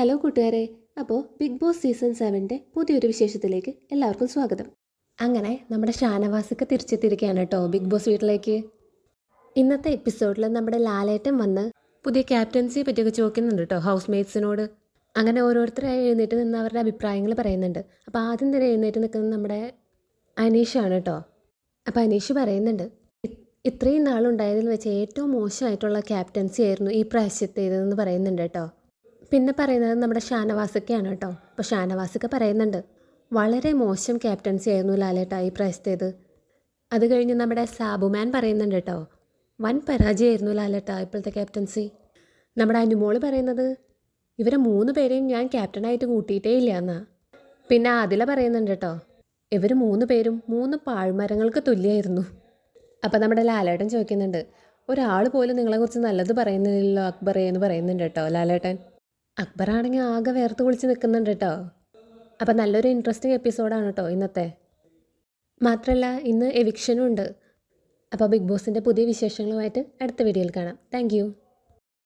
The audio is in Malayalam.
ഹലോ കൂട്ടുകാരെ അപ്പോൾ ബിഗ് ബോസ് സീസൺ സെവന്റെ പുതിയൊരു വിശേഷത്തിലേക്ക് എല്ലാവർക്കും സ്വാഗതം. അങ്ങനെ നമ്മുടെ ഷാനവാസൊക്കെ തിരിച്ചെത്തിയിരിക്കുകയാണ് കേട്ടോ ബിഗ് ബോസ് വീട്ടിലേക്ക്. ഇന്നത്തെ എപ്പിസോഡിൽ നമ്മുടെ ലാലേറ്റം വന്ന് പുതിയ ക്യാപ്റ്റൻസിയെ പറ്റിയൊക്കെ ചോദിക്കുന്നുണ്ട് കേട്ടോ ഹൗസ് മേറ്റ്സിനോട് അങ്ങനെ ഓരോരുത്തരായി എഴുന്നേറ്റ് നിന്ന് അവരുടെ അഭിപ്രായങ്ങൾ പറയുന്നുണ്ട്. അപ്പോൾ ആദ്യം തന്നെ എഴുന്നേറ്റ് നിൽക്കുന്നത് നമ്മുടെ അനീഷാണ് കേട്ടോ അപ്പോൾ അനീഷ് പറയുന്നുണ്ട് "ഇ- ഇത്രയും നാളുണ്ടായതിൽ വെച്ച് ഏറ്റവും മോശമായിട്ടുള്ള ക്യാപ്റ്റൻസി ആയിരുന്നു ഈ പ്രാവശ്യത്തേതെന്ന് പറയുന്നുണ്ട് കേട്ടോ പിന്നെ പറയുന്നത് നമ്മുടെ ഷാനവാസൊക്കെയാണ് കേട്ടോ. അപ്പോൾ ഷാനവാസൊക്കെ പറയുന്നുണ്ട് വളരെ മോശം ക്യാപ്റ്റൻസി ആയിരുന്നു ലാലേട്ട ഈ പ്രായത്തേത് അത് കഴിഞ്ഞ് നമ്മുടെ സാബുമാൻ പറയുന്നുണ്ട് കേട്ടോ വൻ പരാജയമായിരുന്നു ലാലേട്ട ഇപ്പോഴത്തെ ക്യാപ്റ്റൻസി. നമ്മുടെ അനുമോൾ പറയുന്നത് ഇവരെ മൂന്ന് പേരെയും ഞാൻ ക്യാപ്റ്റനായിട്ട് കൂട്ടിയിട്ടേ ഇല്ല എന്നാ. പിന്നെ ആദില പറയുന്നുണ്ട് കേട്ടോ ഇവർ മൂന്ന് പേരും മൂന്ന് പാഴ്മരങ്ങൾക്ക് തുല്യമായിരുന്നു. അപ്പോൾ നമ്മുടെ ലാലേട്ടൻ ചോദിക്കുന്നുണ്ട് ഒരാൾ പോലും നിങ്ങളെക്കുറിച്ച് നല്ലത് പറയുന്നില്ലല്ലോ അക്ബറേ എന്ന് പറയുന്നുണ്ട് കേട്ടോ ലാലേട്ടൻ. അക്ബറാണെങ്കിൽ ആകെ വേർത്ത് കുളിച്ച് നിൽക്കുന്നുണ്ട് കേട്ടോ അപ്പം നല്ലൊരു ഇൻട്രസ്റ്റിംഗ് എപ്പിസോഡാണ് കേട്ടോ ഇന്നത്തെ. മാത്രമല്ല ഇന്ന് എവിക്ഷനും ഉണ്ട്. അപ്പോൾ ബിഗ് ബോസിന്റെ പുതിയ വിശേഷങ്ങളുമായിട്ട് അടുത്ത വീഡിയോയിൽ കാണാം. താങ്ക്